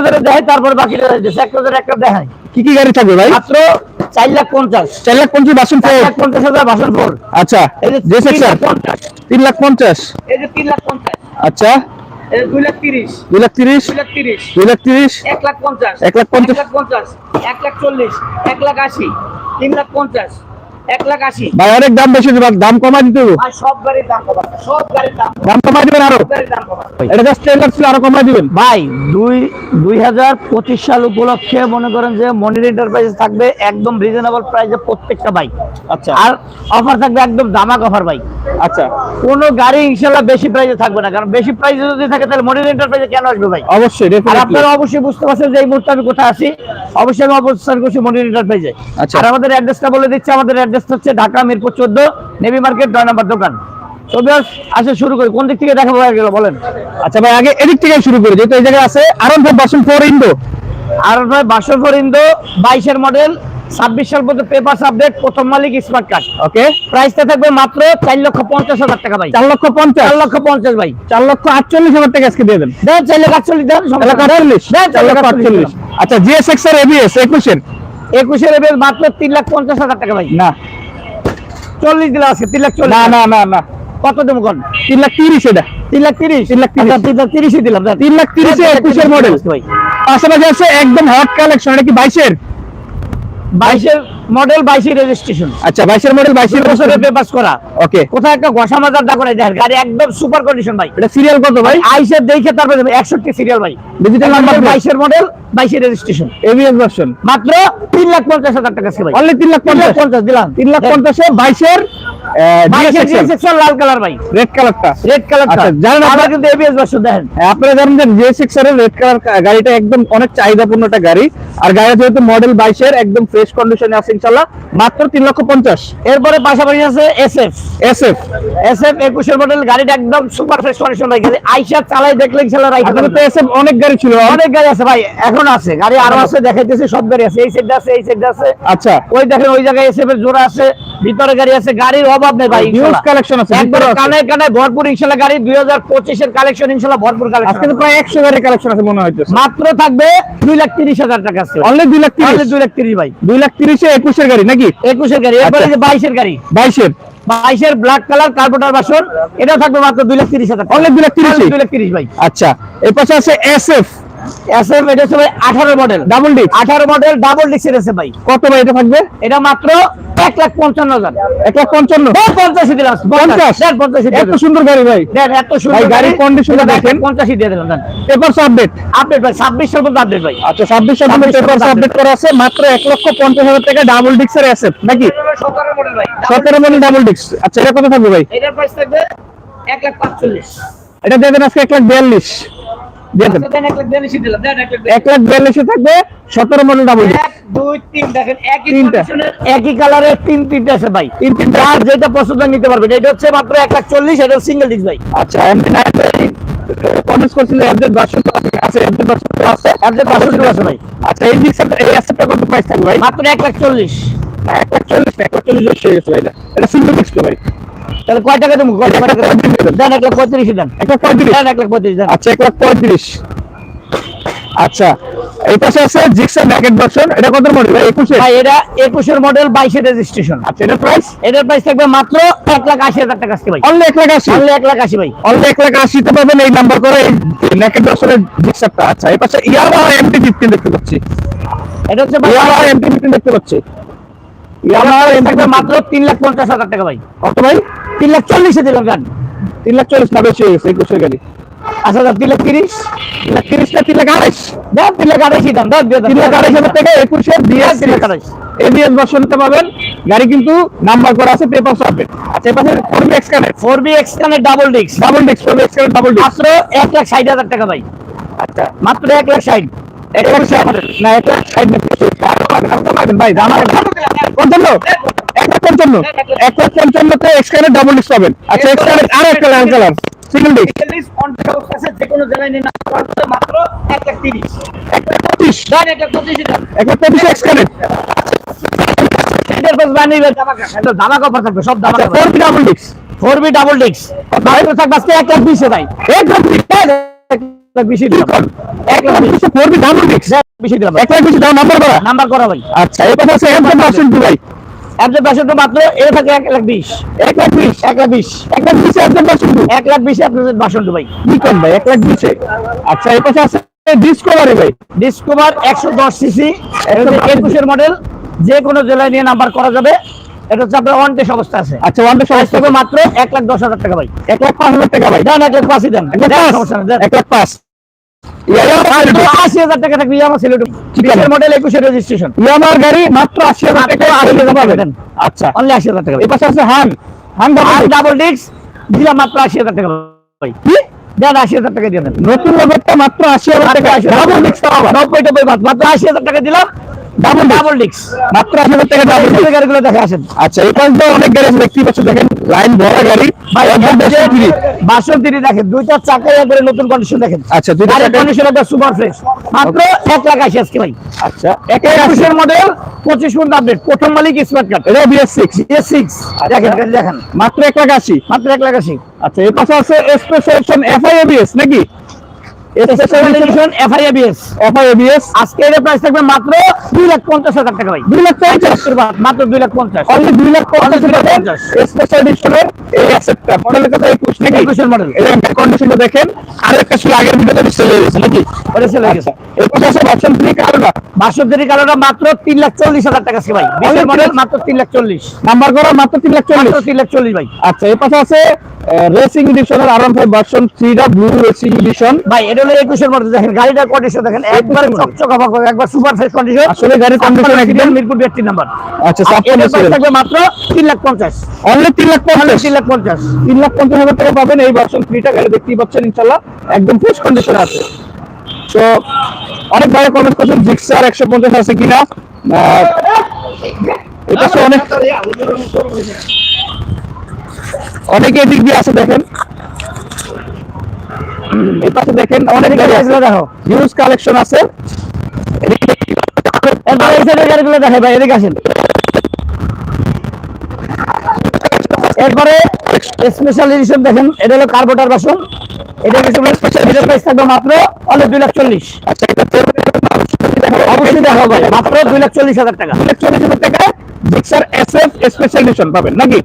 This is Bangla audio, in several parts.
ধরে দেখাই তারপর বাকিটা দিতেছে একটা ধরে একটা দেখাই কি কি গাড়ি থাকবে ভাই? মাত্র চার লাখ পঞ্চাশ। চার লাখ পঞ্চাশ বাসন ফোর। লাখ পঞ্চাশ হাজার বাসন ফোর। আচ্ছা যে সেকশন তিন লাখ পঞ্চাশ। এই যে তিন লাখ পঞ্চাশ। আচ্ছা। দুই লাখ তিরিশ? দুই লাখ তিরিশ। দুই লাখ তিরিশ? এক লাখ পঞ্চাশ। এক লাখ পঞ্চাশ। এক লাখ পঞ্চাশ। এক লাখ চল্লিশ। এক লাখ আশি। তিন লাখ পঞ্চাশ। ভাই অনেক দাম বেশি দাম কমাই দিতে সব গাড়ির দাম কমাবে সব গাড়ির দাম দাম কমাই দিবেন আরও? সব গাড়ির দাম কমাবে। এটা জাস্ট টেন্ডার ছিল আরও কমাই দিবেন। ভাই দুই দুই হাজার পঁচিশ সাল উপলক্ষে মনে করেন যে মনির এন্টারপ্রাইজ থাকবে একদম রিজনেবল প্রাইসে প্রত্যেকটা বাইক আচ্ছা। আর অফার থাকবে একদম দামাক অফার ভাই আচ্ছা। কোন গাড়ি ইনশাল্লাহ বেশি প্রাইসে থাকবে না কারণ বেশি প্রাইসে যদি থাকে তাহলে মনির এন্টারপ্রাইজে কেন আসবে ভাই? অবশ্যই আর আপনারা অবশ্যই বুঝতে পারছেন যে এই মুহূর্তে আমি কোথায় আছি। অবশ্যই আমি অবস্থান করছি মনির এন্টারপ্রাইজে আচ্ছা। আর আমাদের অ্যাড্রেসটা বলে দিচ্ছি আমাদের অ্যাড্রেসটা হচ্ছে ঢাকা মিরপুর চোদ্দ নেভি মার্কেট নয় নম্বর দোকান। সবিয়াস আসে শুরু করি। কোন দিক থেকে দেখাবো গেল বলেন? আচ্ছা ভাই আগে এদিক থেকে শুরু করি। যেহেতু এই জায়গায় আছে আরন ফাইভ বাসন ফোর ইন্ডো আর ভাই বাসর ফরিন্দ বাইশের মডেল ছাব্বিশ সাল পর্যন্ত পেপার আপডেট প্রথম মালিক স্মার্ট কার্ড ওকে প্রাইসটা থাকবে মাত্র চার লক্ষ পঞ্চাশ হাজার টাকা ভাই। চার লক্ষ পঞ্চাশ? চার লক্ষ পঞ্চাশ ভাই। চার লক্ষ আটচল্লিশ হাজার টাকা আজকে দিয়ে দেন। দেন চার লক্ষ আটচল্লিশ দেন চার লক্ষ আটচল্লিশ। দেন চার লক্ষ আটচল্লিশ। আচ্ছা জিএস এক্স আর এবিএস একুশের? একুশের এবেল মাত্র তিন লাখ পঞ্চাশ হাজার টাকা ভাই। না। চল্লিশ দিলে আছে তিন লাখ চল্লিশ। না না না না। কত দেবো কোন? তিন লাখ তিরিশ এটা। তিন লাখ তিরিশ? তিন লাখ তিরিশ। আচ্ছা, তিন লাখ তিরিশই দিলাম তিন লাখ তিরিশে একুশের মডেল ভাই। পাশাপাশি আছে একদম হট কালেকশন এটা কি বাইশের? বাইশের মডেল বাইশের রেজিস্ট্রেশন আচ্ছা বাইশের মডেল বাইশের বছরের পেপার করা ওকে কোথায় একটা ঘষা মাজার দা করে দেখেন গাড়ি একদম সুপার কন্ডিশন ভাই। এটা সিরিয়াল কত ভাই? আইসের দেখে তারপরে একষট্টি সিরিয়াল ভাই। ডিজিটাল নাম্বার বাইশের মডেল বাইশের রেজিস্ট্রেশন ভার্সন মাত্র তিন লাখ পঞ্চাশ হাজার টাকা অনলি তিন লাখ পঞ্চাশ। পঞ্চাশ দিলাম। তিন লাখ পঞ্চাশে বাইশের লাল কালার ভাই। রেড কালারটা। রেড কালার জানেন আপনারা- কিন্তু এবিএস ভার্সন দেখেন। হ্যাঁ, আপনারা জানেন যে জে এর রেড কালার গাড়িটা একদম অনেক চাহিদাপূর্ণ একটা গাড়ি। আর গাড়িটা যেহেতু মডেল একদম ফ্রেশ কন্ডিশনে আছে মাত্র লক্ষ পঞ্চাশ। এরপরে পাশাপাশি আছে এসএফ মডেল গাড়িটা একদম সুপার ফ্রেশ কন্ডিশন ভাই। আইসা চালাই দেখলে আপনাদের তো। অনেক গাড়ি ছিল অনেক গাড়ি আছে ভাই। এখন আছে। গাড়ি আরও আছে দেখাইতেছে সব গাড়ি আছে। এই সাইডে আছে এই সাইডে আছে। আচ্ছা। ওই দেখেন ওই জায়গায় এসএফ এর জোড়া আছে ভিতরে গাড়ি আছে গাড়ির অভাব নেই ভাই হিউজ কালেকশন আছে একবারে কানে কানে ভরপুর ইনশাল্লাহ গাড়ি দুই হাজার কালেকশন ইনশাল্লাহ ভরপুর আজকে তো প্রায় একশো গাড়ি কালেকশন আছে মনে হইতেছে। মাত্র থাকবে দুই লাখ তিরিশ হাজার টাকা আছে। অনলি লাখ তাহলে তিরিশ দুই লাখ তিরিশ ভাই। দুই লাখ তিরিশে একুশের গাড়ি নাকি? একুশের গাড়ি এরপরে আচ্ছা। যে বাইশের গাড়ি। বাইশের? বাইশের ব্ল্যাক কালার কার্বোটার বাসন এটা থাকবে মাত্র দুই লাখ তিরিশ হাজার Only দুই লাখ তিরিশ? দুই লাখ তিরিশ ভাই। আচ্ছা এর পাশে আছে এস এফ এসএফ এটা হচ্ছে model double disc 18 model double ডিস্কের ভাই। কত থাকবে? এটা মাত্র এক লাখ 55 হাজার। 1 লাখ 55 এত সুন্দর গাড়ি ভাই। দেন আপডেট আপডেট আপডেট ভাই আচ্ছা 26 আপডেট করা আছে মাত্র 1 লক্ষ 50 হাজার টাকা ডাবল ডিস্কের এসএফ নাকি? 17 মডেল ডাবল ডিস্ক আচ্ছা এটা কত থাকবে ভাই? এটা দেবেন আজকে এক লাখ 42 এক লাখ বিয়াল্লিশই দিলাম দেন এক লাখ এক লাখ বিয়াল্লিশে থাকবে সতেরো মডেল ডাবল ডিক্স এক দুই তিন দেখেন একই তিনটা। condition-এর, একই কালারের তিন তিনটা আছে ভাই। তিন তিনটা আর যেটা পছন্দ নিতে পারবেন। এটা হচ্ছে মাত্র এক লাখ চল্লিশ এটা সিঙ্গেল ডিস্ক ভাই। আচ্ছা কমেন্টস করছিল অ্যাপডেট ভার্সন আছে অ্যাপডেট ভার্সন আছে। Update version আছে ভাই। আচ্ছা এই ডিক্সটা এই অ্যাসেটটা কত প্রাইস থাকবে ভাই? মাত্র এক লাখ চল্লিশ। এক লাখ চল্লিশ এক লাখ চল্লিশ হয়ে গেছে ভাই। এটা সিঙ্গেল ভাই। তাহলে কয় টাকা দেবো? কয় টাকা দেন এক লাখ পঁয়ত্রিশ দেন। এক লাখ পঁয়ত্রিশ? দেন এক লাখ পঁয়ত্রিশ দেন। আচ্ছা এক লাখ পঁয়ত্রিশ। আচ্ছা এই পাশে আছে জিক্সার জ্যাকেট ভার্সন এটা কত মডেল ভাই একুশে? ভাই এটা একুশের মডেল বাইশের রেজিস্ট্রেশন আচ্ছা এটা প্রাইস এটার প্রাইস থাকবে মাত্র এক লাখ আশি হাজার টাকা আজকে ভাই। অনলি এক লাখ আশি? তাহলে এক লাখ আশি ভাই। অনলি এক লাখ আশিতে পাবেন এই নাম্বার করে এই জ্যাকেট ভার্সনের জিক্সারটা আচ্ছা এই পাশে এমটি দেখতে পাচ্ছি। এটা হচ্ছে ভাই এমটি ফিফটিন দেখতে পাচ্ছি। আমার এমটি মাত্র তিন লাখ পঞ্চাশ হাজার টাকা ভাই। কত ভাই? তিন লাখ চল্লিশে দিলাম গান। তিন লাখ চল্লিশ না বেশি হয়ে গেছে একুশের গাড়ি আচ্ছা দাদা তিন লাখ তিরিশ তিন লাখ তিরিশ না তিন লাখ আড়াইশ দেন তিন লাখ আড়াইশি দাম দেন। তিন লাখ আড়াইশ হাজার টাকা একুশের বিএস তিন লাখ আড়াইশ। এবিএস ভার্সনটা পাবেন গাড়ি কিন্তু নাম্বার করা আছে পেপার আপডেট আচ্ছা এপাশে four B X connect four B X কানের double disc double disc four B X connect double disc মাত্র এক লাখ ষাট হাজার টাকা ভাই। আচ্ছা। মাত্র এক লাখ ষাট। এক লাখ ষাট না এক লাখ ভাই দাম পঞ্চান্ন। পঞ্চান্ন। এক লাখ পঞ্চান্নতে এক্স ডাবল ডিস্ক পাবেন। আচ্ছা এক্স কানেক্ট আর একটা লাল কালার সিঙ্গেল ডিস্ক যে কোনো জায়গায় নিয়ে মাত্র এক লাখ তিরিশ এক লাখ পঁচিশ এক লাখ পঁচিশ এক লাখ পঁচিশ থাকবে সব four B double disc four B double disc মাত্র থাকবে আজকে এক লাখ বিশে ভাই এক লাখ এক বিশে দিলাম। এক বিশে দাম নাম্বার করা। নাম্বার করা ভাই। আচ্ছা এই কথা ভাই একজন বাসন মাত্র এটা থাকে এক লাখ বিশ এক লাখ বিশ এক লাখ বিশ এক লাখ বিশে একদম ভার্সন এক লাখ বিশে আপনাদের বাসন ভাই কি কম ভাই এক লাখ বিশে আচ্ছা এই কথা আছে ডিসকভারি ভাই ডিসকভার একশো দশ সিসি একুশের মডেল যে কোনো জেলায় নিয়ে নাম্বার করা যাবে এটা হচ্ছে আপনার ওয়ান টেস্ট অবস্থা আছে আচ্ছা ওয়ান প্রাইস থাকবে মাত্র এক লাখ দশ হাজার টাকা ভাই এক লাখ পাঁচ হাজার টাকা ভাই দেন এক লাখ পাঁচই দেন এক লাখ পাঁচ আশি হাজার টাকা থাকবে ইয়ামা সিলেট বিশের মডেল একুশের রেজিস্ট্রেশন গাড়ি মাত্র আশি হাজার টাকা। আশি হাজার পাবেন। আচ্ছা। অনলি আশি হাজার টাকা এই পাশে আছে হান হান ডাবল ডিস্ক দিলাম মাত্র আশি হাজার টাকা। ভাই দেন আশি হাজার টাকা দিয়ে দেন। নতুন মাত্র আশি হাজার টাকা। ডাবল ডিক্স নব্বই টব্বই মাত্র আশি হাজার টাকা দিলাম। ডাবল ডাবল ডিস্ক মাত্র আশি টাকা ডাবল ডিক্স গাড়িগুলো দেখে আসেন। আচ্ছা এই পাশ অনেক গাড়ি আছে দেখতেই পাচ্ছ দেখেন লাইন ভরা গাড়ি ভাই একদম দেশি ফ্রি। দেখেন দুইটা চাকাই একবারে নতুন কন্ডিশন দেখেন। আচ্ছা দুইটা কন্ডিশন একবার সুপার ফ্রেশ মাত্র এক লাখ আশি আজকে ভাই। আচ্ছা একে মডেল পঁচিশ পর্যন্ত আপডেট প্রথম মালিক স্মার্ট কার্ড এটা বিএস সিক্স দেখেন দেখেন মাত্র এক লাখ আশি। মাত্র এক লাখ আশি। আচ্ছা এই পাশে আছে স্পেশাল এফআই এবিএস নাকি specialisation FI ABS FI ABS আজকে এর প্রাইস থাকবে মাত্র দুই লাখ পঞ্চাশ হাজার টাকা ভাই। দুই লাখ পঞ্চাশ? মাত্র দুই লাখ পঞ্চাশ। অনলি দুই লাখ পঞ্চাশ দুই লাখ টাকা পঞ্চাশ। স্পেশাল এডিশনের এই অ্যাসেটটা মডেলের কথা একুশ নাকি? একুশের মডেল এটা কন্ডিশনটা দেখেন। আর একটা ছিল আগের ভিডিওতে সেল হয়ে গেছে নাকি? ওটা সেল হয়ে গেছে। আচ্ছা। এই পাশে আছে ভার্সন থ্রি কারোটা কালোটা মাত্র তিন লাখ চল্লিশ হাজার টাকা ভাই। বিশের মডেল মাত্র তিন লাখ চল্লিশ। নাম্বার করা মাত্র তিন লাখ চল্লিশ? তিন লাখ চল্লিশ ভাই। আচ্ছা এই পাশে আছে রেসিং এডিশনের আরাম ফাইভ ভার্সন থ্রিটা ব্লু রেসিং এডিশন ভাই এটা হলো একুশের মডেল দেখেন গাড়িটার কন্ডিশন দেখেন একবার চকচকা ফাঁকা একবার সুপার ফ্রেশ কন্ডিশন আসলে গাড়ির condition একদম- মিরপুর নাম্বার আচ্ছা আর ছাপ্পান্ন এটার price ছিল থাকবে মাত্র তিন লাখ পঞ্চাশ। অনলি তিন লাখ পঞ্চাশ? তিন লাখ পঞ্চাশ। তিন লাখ পঞ্চাশ হাজার টাকা পাবেন এই ভার্সন থ্রিটা গাড়ি দেখতেই পাচ্ছেন ইনশাল্লাহ একদম ফ্রেশ কন্ডিশন আছে। তো অনেক কমেন্ট করছেন জিক্সার আছে কিনা? আর এটা তো অনেক অনেকে এদিক দিয়ে আছে দেখেন। এই পাশে দেখেন অনেক গাড়ি আছে। দেখো। হিউজ কালেকশন আছে। এদিকে এই সাইডের গাড়িগুলো দেখে ভাই এদিকে আসেন। এরপরে স্পেশাল এডিশন দেখেন এটা হলো কার্বোটার বাসন। এটা কিছু স্পেশাল এটার প্রাইস থাকবে মাত্র অনেক দুই লাখ চল্লিশ। আচ্ছা এটা অবশ্যই দেখা হবে মাত্র দুই লাখ চল্লিশ হাজার টাকা। চল্লিশ হাজার টাকা জিক্সার এসএফ স্পেশাল এডিশন পাবেন নাকি?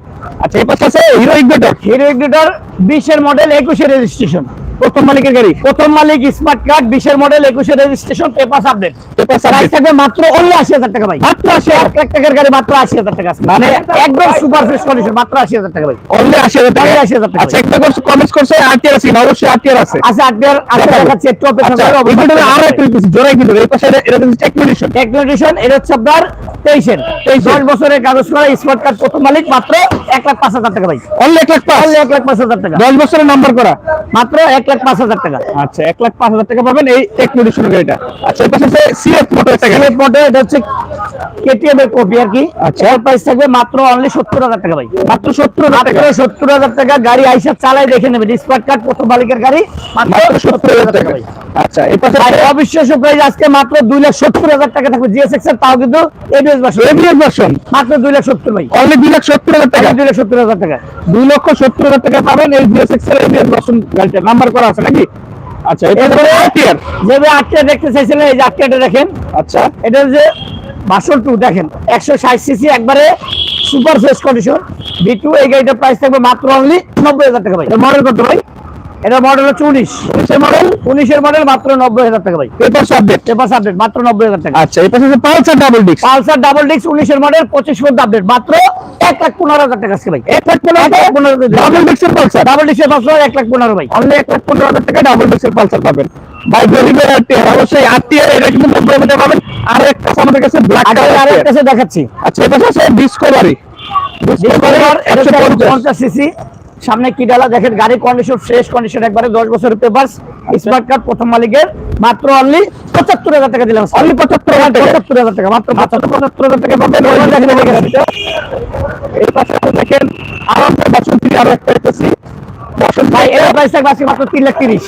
আচ্ছা এই পাশে আছে হিরো ইগনিটর হিরো বিশের মডেল একুশের রেজিস্ট্রেশন প্রথম মালিকের গাড়ি। প্রথম মালিক স্মার্ট কার্ড বিশের মডেল একুশে registration paper update paper price থাকবে মাত্র অনলি আশি হাজার টাকা ভাই। মাত্র আশি এক লাখ টাকার গাড়ি মাত্র আশি হাজার টাকা আছে। মানে একদম সুপার ফ্রেশ কন্ডিশন মাত্র আশি হাজার টাকা ভাই। অনলি আশি হাজার টাকা। Only 80,000 টাকা। আচ্ছা একটা করছে কমেন্টস করছে আরটিআর আছে? অবশ্যই আরটিআর আছে। আচ্ছা আটটার আটটা দেখাচ্ছি একটু অপেক্ষা আচ্ছা করো ভিডিওতে আরও একটা কিছু জোড়াই কিন্তু এই পাশে এটা কিন্তু টেকনিশন টেকনোডিশন এটা হচ্ছে আপনার তেইশের। দশ বছরের কাগজ করা স্মার্ট কার্ড প্রথম মালিক মাত্র এক লাখ পাঁচ হাজার টাকা ভাই। অনলি এক লাখ পাঁচ। অনলি এক লাখ পাঁচ হাজার টাকা। দশ বছরের নাম্বার করা। মাত্র এক লাখ পাঁচ হাজার টাকা। আচ্ছা এক লাখ পাঁচ হাজার টাকা পাবেন এই টেকনিশন গাড়িটা। আচ্ছা এই পাশে সিএফ মোটর একটা সিলেট মডেল এটা হচ্ছে কেটিএম এর কপি আর কি। আচ্ছা। প্রাইস থাকবে মাত্র অনলি সত্তর হাজার টাকা ভাই। মাত্র সত্তর মাত্র সত্তর হাজার টাকা গাড়ি আইসা চালাই দেখে নেবে। স্মার্ট কার্ড প্রথম মালিকের গাড়ি মাত্র মাত্র সত্তর হাজার টাকা ভাই। আচ্ছা এই অবিশ্বাস্য প্রাইস আজকে মাত্র দুই লাখ সত্তর হাজার টাকা থাকবে। জিএসএক্স এর তাও কিন্তু এবিএস ভার্সন এবিএস ভার্সন মাত্র দুই লাখ সত্তর ভাই। অনলি দুই লাখ সত্তর হাজার টাকা? দুই লাখ সত্তর হাজার টাকা। দুই লক্ষ সত্তর হাজার টাকা পাবেন এই বিএসএক্স এর এবিএস ভার্সন গাড়িটা। নাম্বার করা আছে নাকি? আচ্ছা এটা যেভাবে আটটা দেখতে চাইছিলেন এই যে আটটা দেখেন। আচ্ছা। এটা যে বাসন টু দেখেন, একশো ষাট সিসি একবারে super fresh condition B two এই গাড়িটার প্রাইস থাকবে মাত্র অনলি নব্বই হাজার টাকা ভাই। মডেল কত ভাই? এটা মডেল হচ্ছে উনিশ। উনিশের মডেল উনিশের মডেল মাত্র নব্বই হাজার টাকা ভাই। পেপার আপডেট পেপার আপডেট মাত্র নব্বই হাজার টাকা। আচ্ছা এই পাশে Pulsar double disc Pulsar double disc উনিশের মডেল পঁচিশ পর্যন্ত আপডেট মাত্র এক লাখ পনেরো হাজার টাকা ভাই। এক লাখ পনেরো ডাবল ডিস্কের পালসার? ডাবল ডিস্কের পালসার এক লাখ পনেরো ভাই। অনলি এক লাখ পনেরো হাজার টাকা ডাবল ডিস্কের পালসার পাবেন। ভাই গরিবের আরটিআর অবশ্যই আরটিআর এটা কিন্তু নব্বই হাজার পাবেন। আর একটা আমাদের কাছে ব্ল্যাক কালার কাছে দেখাচ্ছি। আচ্ছা পাশে আছে ডিসকভারি ডিসকভার একশো পঞ্চাশ। সিসি সামনে কি ডালা? দেখেন গাড়ির কন্ডিশন ফ্রেশ কন্ডিশন একবারে দশ বছরের পেপার স্মার্ট কার্ড প্রথম মালিকের মাত্র অনলি পঁচাত্তর হাজার টাকা দিলাম অনলি পঁচাত্তর হাজার টাকা? পঁচাত্তর হাজার টাকা মাত্র পঁচাত্তর পঁচাত্তর হাজার টাকা পাবেন দেখেন এই গাড়িটা। পাশে দেখেন আরাম বাসন বাসন ভাই এর প্রাইস থাকবে আজকে মাত্র তিন লাখ তিরিশ।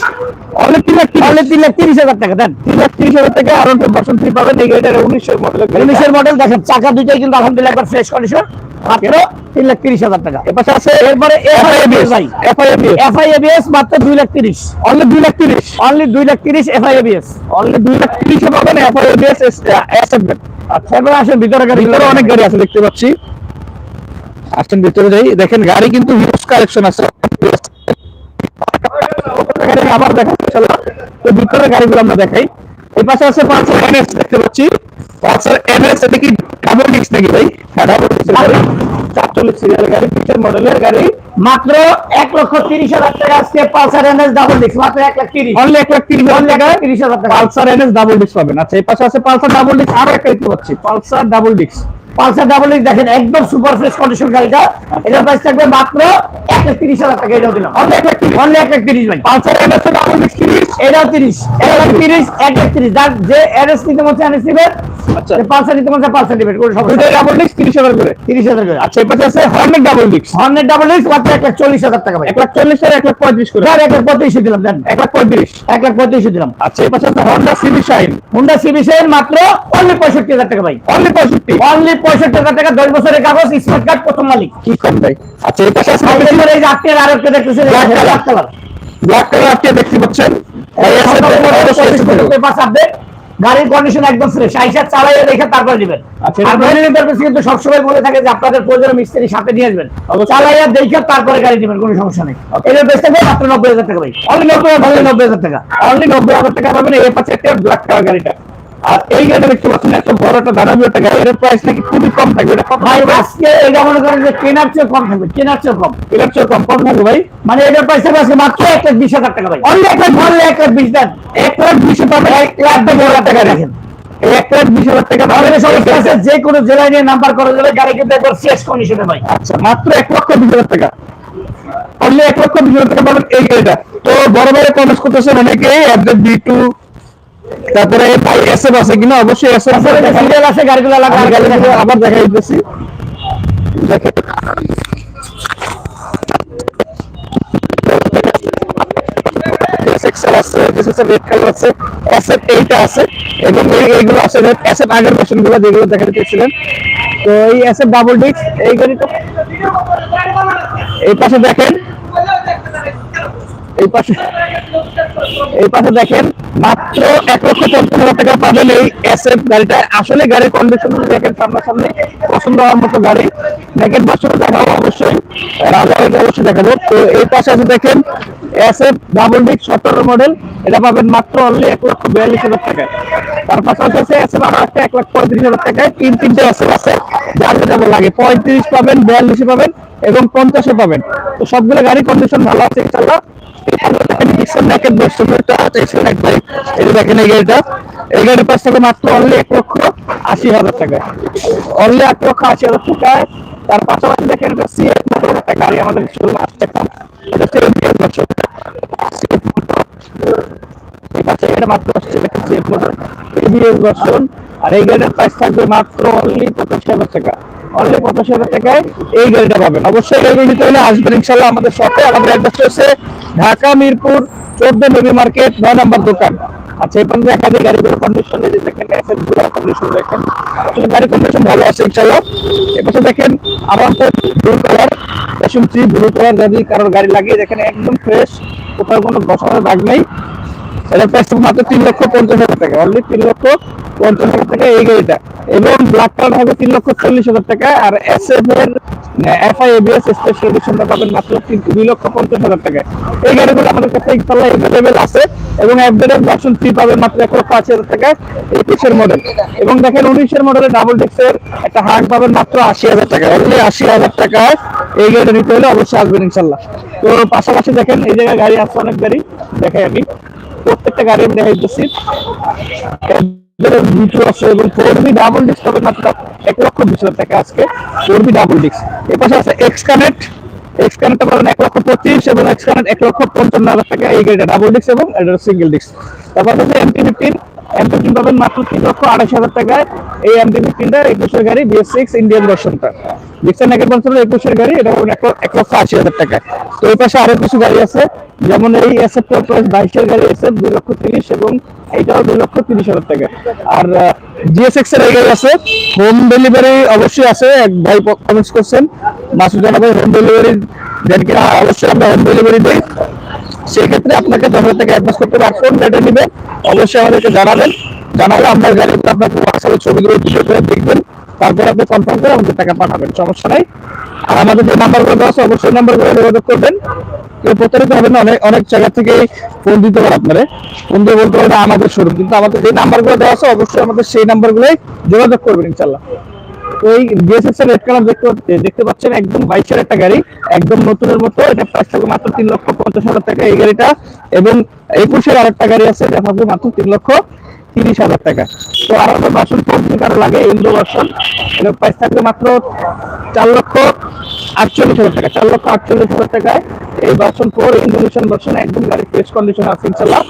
অনলি তিন লাখ তাহলে তিন লাখ তিরিশ হাজার টাকা দেন। তিন লাখ তিরিশ হাজার টাকা আর একটা ভার্সন পাবেন? এই গাড়িটা উনিশের মডেল উনিশের মডেল দেখেন চাকা দুইটাই কিন্তু আলহামদুলিল্লাহ একবার ফ্রেশ কন্ডিশন মাত্র তিন লাখ তিরিশ হাজার টাকা। এপাশে আছে এরপরে এফআইএবিএস ভাই। এফআইএবিএস এফআইএবিএস মাত্র দুই লাখ তিরিশ। অনলি দুই লাখ তিরিশ। অনলি দুই লাখ তিরিশ এফআইএবিএস অনলি দুই লাখ তিরিশে পাবেন এফআইএবিএস আচ্ছা আসেন ভিতরে গাড়ি ভিতরে অনেক গাড়ি আছে দেখতে পাচ্ছি। আসেন ভিতরে যাই। দেখেন গাড়ি কিন্তু হিউজ কালেকশন আছে। আবার দেখা তো ভিতরে গাড়িগুলো আমরা দেখাই। এই পাশে আছে পালসার এনএস দেখতে পাচ্ছি। পালসার এনএস এটা কি ডাবল ডিস্ক নাকি ভাই? হ্যাঁ ডাবল ডিস্ক গাড়ি। চারচল্লিশ সিরিয়াল গাড়ি মডেলের গাড়ি। মাত্র এক লক্ষ তিরিশ হাজার টাকা আজকে পালসার এনএস ডাবল ডিস্ক মাত্র এক লাখ তিরিশ। অনলি এক লাখ তিরিশ হাজার টাকা। তিরিশ হাজার টাকা। পালসার এনএস ডাবল ডিস্ক পাবেন। আচ্ছা এই পাশে আছে পালসার ডাবল ডিস্ক আরও একটা দেখতে পাচ্ছি। Pulsar double disc Pulsar double disc দেখেন একদম সুপার ফ্রেশ কন্ডিশন গাড়িটা। এটার প্রাইস থাকবে মাত্র এক লাখ তিরিশ হাজার টাকা এটাও দিলাম। অনলি এক লাখ তিরিশ। অনলি এক লাখ তিরিশ ভাই। পালসার ডাবল ডিস্ক তিরিশ। এটাও তিরিশ। এক লাখ তিরিশ এক লাখ তিরিশ। যার যে এনএস নিতে মধ্যে এনএস নিবেন আচ্ছা। পালসার নিতে মধ্যে পালসার নিবেন কোনো সমস্যা দুইটা ডাবল ডিস্ক তিরিশ হাজার করে। তিরিশ হাজার করে। আচ্ছা এই আছে হর্নেট ডাবল ডিস্ক হর্নের ডাবল ডিস্ক মাত্র এক লাখ চল্লিশ হাজার টাকা ভাই। এক লাখ চল্লিশ আর এক লাখ পঁয়ত্রিশ করে। স্যার এক লাখ পঁয়ত্রিশে দিলাম দেন এক লাখ পঁয়ত্রিশ। এক লাখ পঁয়ত্রিশে দিলাম। আচ্ছা এই আছে Honda CB Shine Honda CB Sen মাত্র অনলি পঁয়ষট্টি হাজার টাকা ভাই। অনলি অনলি টাকা দশ বছরের কাগজ স্মার্ট কার্ড প্রথম মালিক। কি কম ভাই? আচ্ছা এই আছে আমাদের এই যে আর একটা দেখতেছেন ব্ল্যাক কালার ব্ল্যাক দেখতে পাচ্ছেন। এই আছে পেপার আপডেট গাড়ির কন্ডিশন একদম ফ্রেশ আইসা চালাইয়া রেখে তারপরে দিবেন আচ্ছা, আর পারপাস কিন্তু সবসময় বলে থাকে যে আপনাদের প্রয়োজনে মিস্ত্রি সাথে নিয়ে আসবেন। চালাইয়া দেখে তারপরে গাড়ি দিবেন কোনো সমস্যা নেই। এর বেশ থাকবে মাত্র নব্বই হাজার টাকা ভাই। অনলি নব্বই হাজার নব্বই হাজার টাকা। অনলি নব্বই হাজার টাকা পাবেন এই পাশে একটা ব্ল্যাক কালার গাড়িটা। আর এই গাড়িটা দেখতে পাচ্ছেন এত বড় একটা একটা প্রাইস নাকি খুবই কম থাকবে। এটা ভাই আজকে এটা মনে করেন যে কেনার চেয়ে কম থাকবে কেনার চেয়ে কম। এটার চেয়ে কম কম থাকবে ভাই। মানে এটার পয়সা আজকে মাত্র এক লাখ বিশ হাজার টাকা ভাই। অনলি এক লাখ অনলি এক লাখ বিশ দেন। এক লাখ বিশ পাবেন এক লাখ বিশ হাজার টাকা দেখেন। এক লাখ বিশ হাজার টাকা সমস্যা আছে যে কোনো জেলায় নিয়ে নাম্বার করা যাবে গাড়ি কিন্তু একবার ফ্রেশ কন্ডিশনে ভাই। আচ্ছা মাত্র এক লক্ষ বিশ হাজার টাকা। অনলি এক লক্ষ বিশ হাজার টাকা পাবেন এই গাড়িটা। তো বড় বড় কমেন্টস করতেছেন অনেকে অ্যাপডেট বি টু তারপরে এসএফ আছে কিনা? অবশ্যই এসএফ আছে। সিরিয়াল আছে গাড়িগুলো আমি গাড়িগুলো আবার দেখা দিতেছি। যেগুলো দেখা দিতেছিলেন তো এই ডাবল ডিস্ক এই গাড়িটা। এই পাশে দেখেন এই পাশে এই পাশে দেখেন, মাত্র এক লক্ষ পঞ্চাশ টাকা পাবেন এই এসএফ গাড়িটা। আসলে গাড়ির কন্ডিশন দেখেন সামনাসামনি পছন্দ হওয়ার মতো গাড়ি। দেখাবো অবশ্যই। অবশ্যই দেখাবো। তো এই পাশে আছে দেখেন এসএফ ডাবল ডিক সতেরো মডেল এটা পাবেন মাত্র অনলি এক লক্ষ বিয়াল্লিশ হাজার টাকায় তার পাশাপাশি আছে এসএফ আরও একটা এক লাখ পঁয়ত্রিশ হাজার টাকায় তিন তিনটে এসএফ আছে। যার যেটা লাগে। পঁয়ত্রিশ পাবেন, বিয়াল্লিশে পাবেন এবং পঞ্চাশে পাবেন। তো সবগুলো গাড়ি কন্ডিশন ভালো আছে, ইনশাল্লাহ। এক মাত্র অনলি লক্ষ আশি হাজার টাকা অনলি এক লক্ষ আশি হাজার তার পাশাপাশি একটা গাড়ি আমাদের শোরুমে আসছে এটা মাত্র ভার্সন আর এই থাকবে মাত্র অনলি পঁচাশি হাজার টাকা অনলি হাজার টাকায় এই গাড়িটা পাবেন অবশ্যই এই আসবেন ইনশাল্লাহ আমাদের শপে আমাদের অ্যাড্রেস হচ্ছে ঢাকা, মিরপুর, চোদ্দ নবী মার্কেট, নয় নম্বর দোকান। আচ্ছা কন্ডিশন কন্ডিশন দেখেন, গাড়ির কন্ডিশন ভালো আছে দেখেন তো ব্লু কালার ব্লু যদি কারোর গাড়ি লাগিয়ে একদম ফ্রেশ কোথাও কোনো বসানোর নেই। মাত্র তিন লক্ষ পঞ্চাশ হাজার টাকা। তিন লক্ষ এবং ব্ল্যাক কালার হবে তিন লক্ষ চল্লিশ হাজার টাকা। আর এস এফ এর এফআই এবিএস স্পেশাল এডিশনটা পাবেন মাত্র দুই লক্ষ পঞ্চাশ হাজার টাকায়। এই গাড়িগুলো আমাদের কাছে ইনশাল্লাহ এভেলেবেল আছে এবং আপডেটেড ভার্সন থ্রি পাবেন মাত্র এক লক্ষ আশি হাজার টাকায় একুশের মডেল এবং দেখেন উনিশের মডেলের ডাবল ডেক্সের একটা হার্ট পাবেন মাত্র আশি হাজার টাকা অনলি আশি হাজার টাকায় এই গাড়িটা নিতে হলে অবশ্যই আসবেন ইনশাল্লাহ তো পাশাপাশি দেখেন, এই জায়গায় গাড়ি আছে, অনেক গাড়ি দেখাই আমি। প্রত্যেকটা গাড়ি আমি ভিটু আছে এবং ফোর বি ডাবল ডিস্ক হবে এক লক্ষ বিশ হাজার টাকা আজকে ফোর বি ডাবল এর পাশে আছে এক্স কানেক্ট এক্স কানেক্টটা পাবেন এক লক্ষ পঁচিশ এবং এক্স কানেক্ট এক লক্ষ পঞ্চান্ন হাজার টাকা। এই ডাবল ডিস্ক এবং সিঙ্গেল ডিস্ক তারপর আছে এমটি ফিফটিন ফিফটিন পাবেন মাত্র তিন লক্ষ আড়াইশ হাজার টাকায় এই এমটি ফিফটিনটা একুশের গাড়ি বিএস সিক্স ইন্ডিয়ান ভার্সনটা দেখছেন একের বছরের একুশের গাড়ি, এটা হলো এক লক্ষ আশি হাজার টাকা তো এই পাশে আরও কিছু গাড়ি আছে, যেমন এই এসএফ প্লাস বাইশের গাড়ি এসএফ দুই লক্ষ তিরিশ এবং এইটাও দুই লক্ষ তিরিশ হাজার টাকা আর জিএসএক্স এর এই গাড়ি আছে হোম ডেলিভারি অবশ্যই আছে, এক ভাই কমেন্টস করছেন। মাসুদ জানাবে হোম ডেলিভারি অবশ্যই আমরা হোম ডেলিভারি দিই। সেক্ষেত্রে আপনাকে দশ হাজার টাকা অ্যাডভান্স করতে হবে। কোন গাড়িটা নেবেন অবশ্যই আমাদেরকে জানাবেন। জানালে আমরা গাড়িগুলো আপনাকে হোয়াটসঅ্যাপে ছবিগুলো ভিডিও করে দেখবেন। তারপরে আপনি কনফার্ম করে আমাদের টাকা পাঠাবেন, সমস্যা নাই। আর আমাদের যে নাম্বারগুলো দেওয়া আছে, অবশ্যই নাম্বারগুলো যোগাযোগ করবেন। কেউ প্রতারিত হবে না, অনেক অনেক জায়গা থেকে ফোন দিতে পারে আপনারা। ফোন দিয়ে বলতে পারে আমাদের শোরুম কিন্তু আমাদের যে নাম্বারগুলো দেওয়া আছে, অবশ্যই আমাদের সেই নাম্বারগুলোই যোগাযোগ করবেন ইনশাল্লাহ এই বিএসএস এর রেড কালার দেখতে দেখতে পাচ্ছেন একদম একটা গাড়ি, একদম নতুনের মতো, এটা প্রাইস থাকবে মাত্র তিন লক্ষ পঞ্চাশ হাজার টাকা এই গাড়িটা, এবং একুশের আরেকটা গাড়ি আছে থাকবে মাত্র তিন লক্ষ তিরিশ হাজার টাকা। তো আর একটা বাসন কারও লাগে ইন্ডো বাসন এটা প্রাইস থাকবে মাত্র চার লক্ষ আটচল্লিশ হাজার টাকা, চার লক্ষ আটচল্লিশ হাজার টাকায় এই বাসন ফোর ইন্দোনেশিয়ান বাসন একদম গাড়ি ফ্রেশ কন্ডিশন আছে ইনশাল্লাহ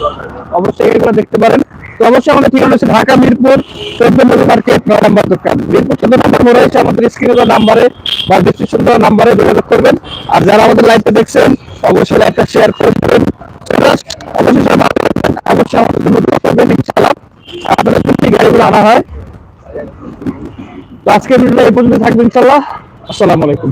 অবশ্যই এগুলো দেখতে পারেন। তো অবশ্যই আমাদের ঠিকানা হচ্ছে ঢাকা, মিরপুর, চোদ্দ নম্বর মার্কেট নম্বর দোকান মিরপুর চোদ্দ নম্বর মোড়ে এসে আমাদের স্ক্রিনে দেওয়া নাম্বারে বা ডিসক্রিপশন দেওয়া নাম্বারে যোগাযোগ করবেন। আর যারা আমাদের লাইভটা দেখছেন, অবশ্যই লাইভটা শেয়ার অবশ্যই আমাদের করবেন গাড়িগুলো আনা হয়। এই পর্যন্ত থাকবে আসসালামু আলাইকুম।